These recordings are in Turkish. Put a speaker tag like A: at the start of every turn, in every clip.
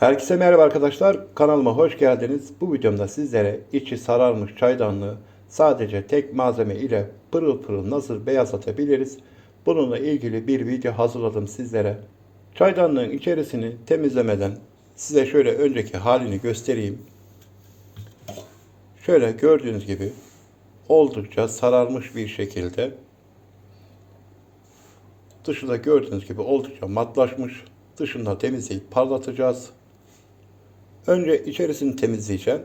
A: Herkese merhaba arkadaşlar. Kanalıma hoş geldiniz. Bu videomda sizlere içi sararmış çaydanlığı sadece tek malzeme ile pırıl pırıl nasıl beyazlatabiliriz? Bununla ilgili bir video hazırladım sizlere. Çaydanlığın içerisini temizlemeden size şöyle önceki halini göstereyim. Şöyle gördüğünüz gibi oldukça sararmış bir şekilde Dışı da gördüğünüz gibi oldukça matlaşmış. Dışında temizleyip parlatacağız. Önce içerisini temizleyeceğim.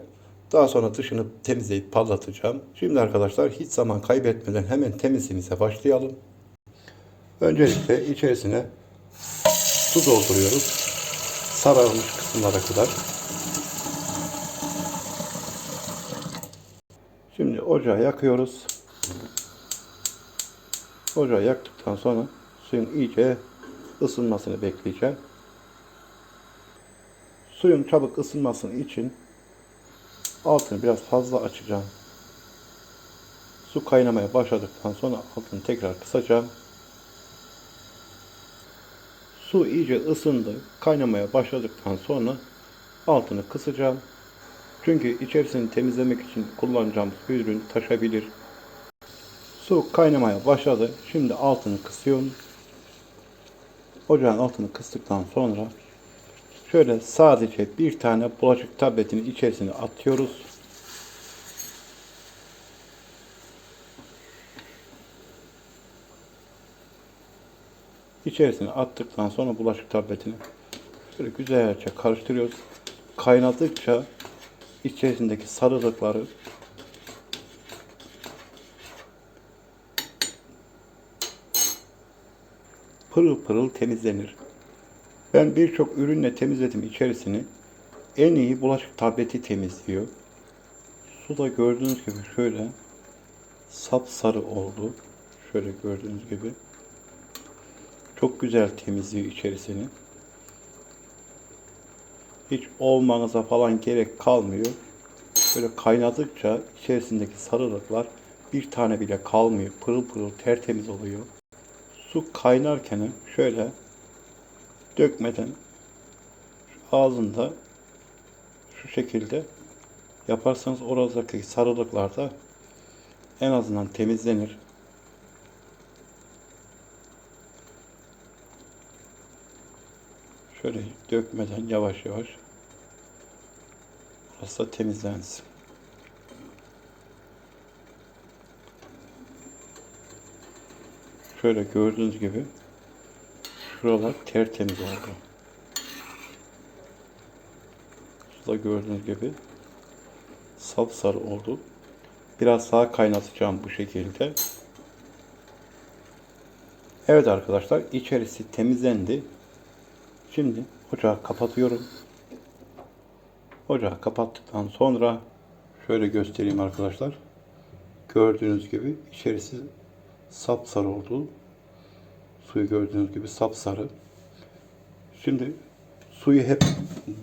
A: Daha sonra dışını temizleyip parlatacağım. Şimdi arkadaşlar hiç zaman kaybetmeden hemen temizliğimize başlayalım. Öncelikle içerisine su dolduruyoruz. Sararmış kısımlara kadar. Şimdi ocağı yakıyoruz. Ocağı yaktıktan sonra suyun iyice ısınmasını bekleyeceğim. Suyun çabuk ısınması için altını biraz fazla açacağım. Su kaynamaya başladıktan sonra altını tekrar kısacağım. Su iyice ısındı. Kaynamaya başladıktan sonra altını kısacağım. Çünkü içerisini temizlemek için kullanacağımız ürün taşabilir. Su kaynamaya başladı. Şimdi altını kısıyorum. Ocağın altını kıstıktan sonra şöyle sadece bir tane bulaşık tabletini içerisine atıyoruz. İçerisine attıktan sonra bulaşık tabletini şöyle güzelce karıştırıyoruz. Kaynadıkça içerisindeki sarılıkları pırıl pırıl temizlenir. Ben birçok ürünle temizledim içerisini. En iyi bulaşık tableti temizliyor. Su da gördüğünüz gibi şöyle sapsarı oldu. Şöyle gördüğünüz gibi. Çok güzel temizliyor içerisini. Hiç olmanıza falan gerek kalmıyor. Böyle kaynadıkça içerisindeki sarılıklar bir tane bile kalmıyor. Pırıl pırıl tertemiz oluyor su kaynarken şöyle dökmeden ağzında şu şekilde yaparsanız oradaki sarılıklar da en azından temizlenir. Şöyle dökmeden yavaş yavaş burası da temizlensin. Şöyle gördüğünüz gibi şuralar tertemiz oldu. Şurada gördüğünüz gibi sapsarı oldu. Biraz daha kaynatacağım bu şekilde. Evet arkadaşlar içerisi temizlendi. Şimdi ocağı kapatıyorum. Ocağı kapattıktan sonra şöyle göstereyim arkadaşlar. Gördüğünüz gibi içerisi sapsarı oldu. Suyu gördüğünüz gibi sapsarı. Şimdi suyu hep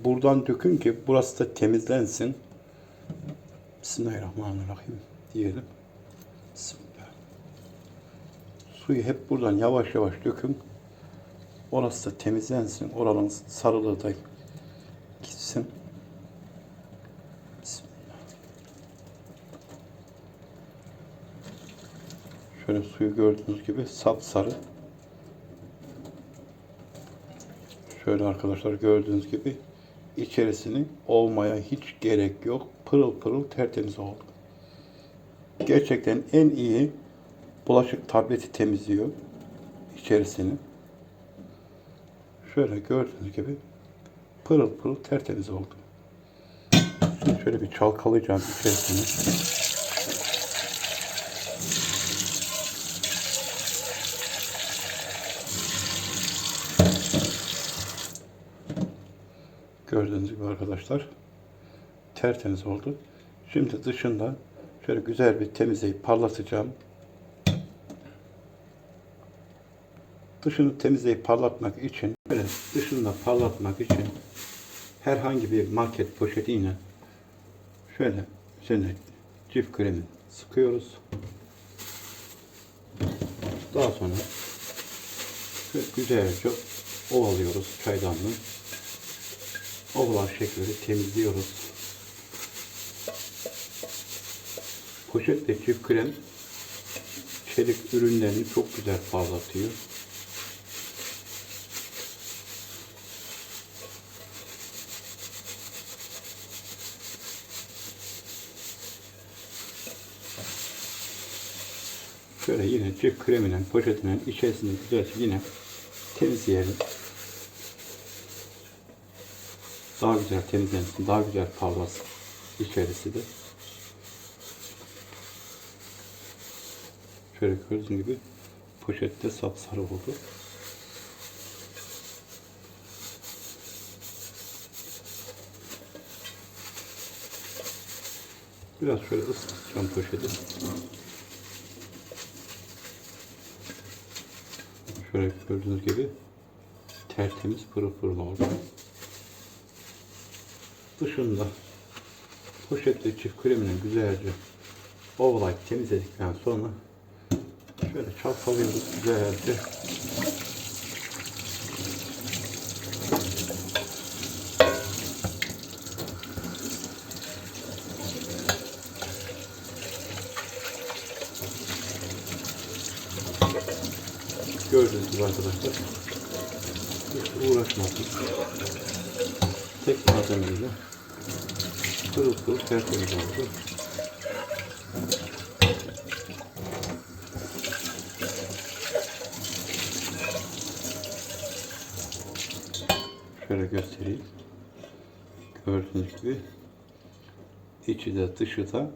A: buradan dökün ki burası da temizlensin. Bismillahirrahmanirrahim diyelim. Bismillah. Suyu hep buradan yavaş yavaş dökün. Orası da temizlensin. Oranın sarılığı da gitsin. Şöyle suyu gördüğünüz gibi sapsarı. Şöyle arkadaşlar gördüğünüz gibi içerisini olmaya hiç gerek yok. Pırıl pırıl tertemiz oldu. Gerçekten en iyi bulaşık tableti temizliyor içerisini. Şöyle gördüğünüz gibi pırıl pırıl tertemiz oldu. Şimdi şöyle bir çalkalayacağım içerisini. Gördüğünüz gibi arkadaşlar tertemiz oldu. Şimdi dışında şöyle güzel bir temizleyip parlatacağım. Dışını temizleyip parlatmak için böyle dışında parlatmak için herhangi bir market poşetiyle şöyle üzerine cif kremi sıkıyoruz. Daha sonra güzelce ovalıyoruz çaydanlığı. Oval şekilleri temizliyoruz. Poşet ve çift krem çelik ürünlerini çok güzel parlatıyor. Şöyle yine çift kreminin poşetinin içerisini güzelce yine temizleyelim. Daha güzel temizlensin, daha güzel parlasın içerisi de. Şöyle gördüğünüz gibi poşette sapsarı oldu. Biraz şöyle ıslatacağım poşeti. Şöyle gördüğünüz gibi tertemiz pırıl pırıl oldu. Dışında poşetle çift kreminin güzelce ovalayıp temizledikten sonra şöyle çalkalıyoruz güzelce. Gördüğünüz gibi arkadaşlar hiç uğraşmadık. Tek malzemeyle pırıl pırıl tertemiz oldu. Şöyle göstereyim. Gördüğünüz gibi içi de dışı da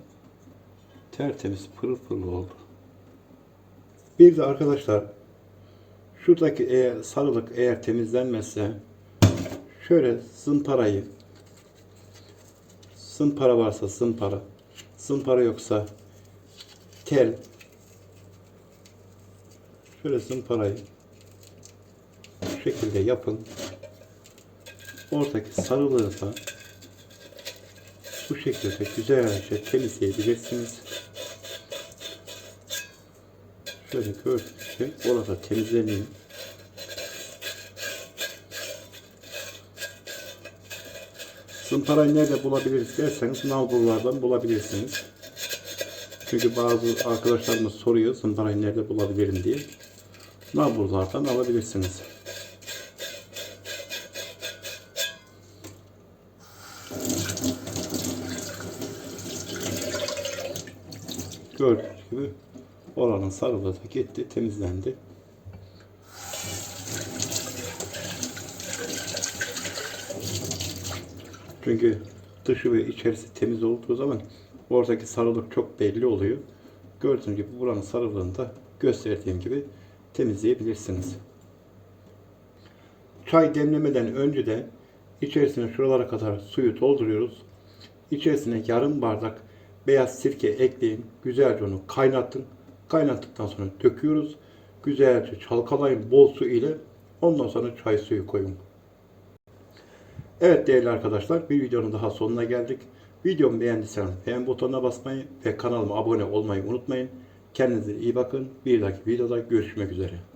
A: tertemiz pırıl pırıl oldu. Bir de arkadaşlar şuradaki eğer sarılık eğer temizlenmezse şöyle zımparayı zımpara varsa zımpara zımpara yoksa tel şöyle zımparayı bu şekilde yapın oradaki sarılığı da bu şekilde güzelce temizleyebilirsiniz. Şöyle gördüğünüz gibi orada temizleniyor. Zımparayı nerede bulabiliriz derseniz nalburlardan bulabilirsiniz. Çünkü bazı arkadaşlarımız soruyor zımparayı nerede bulabilirim diye. Nalburlardan alabilirsiniz. Gördüğünüz gibi oranın sarılığı da gitti, temizlendi. Çünkü dışı ve içerisi temiz olduğu zaman oradaki sarılık çok belli oluyor. Gördüğünüz gibi buranın sarılığını da gösterdiğim gibi temizleyebilirsiniz. Çay demlemeden önce de içerisine şuralara kadar suyu dolduruyoruz. İçerisine yarım bardak beyaz sirke ekleyin. Güzelce onu kaynatın. Kaynattıktan sonra döküyoruz. Güzelce çalkalayın bol su ile. Ondan sonra çay suyu koyun. Evet değerli arkadaşlar bir videonun daha sonuna geldik. Videomu beğendiyseniz beğen butonuna basmayı ve kanalıma abone olmayı unutmayın. Kendinize iyi bakın. Bir dahaki videoda görüşmek üzere.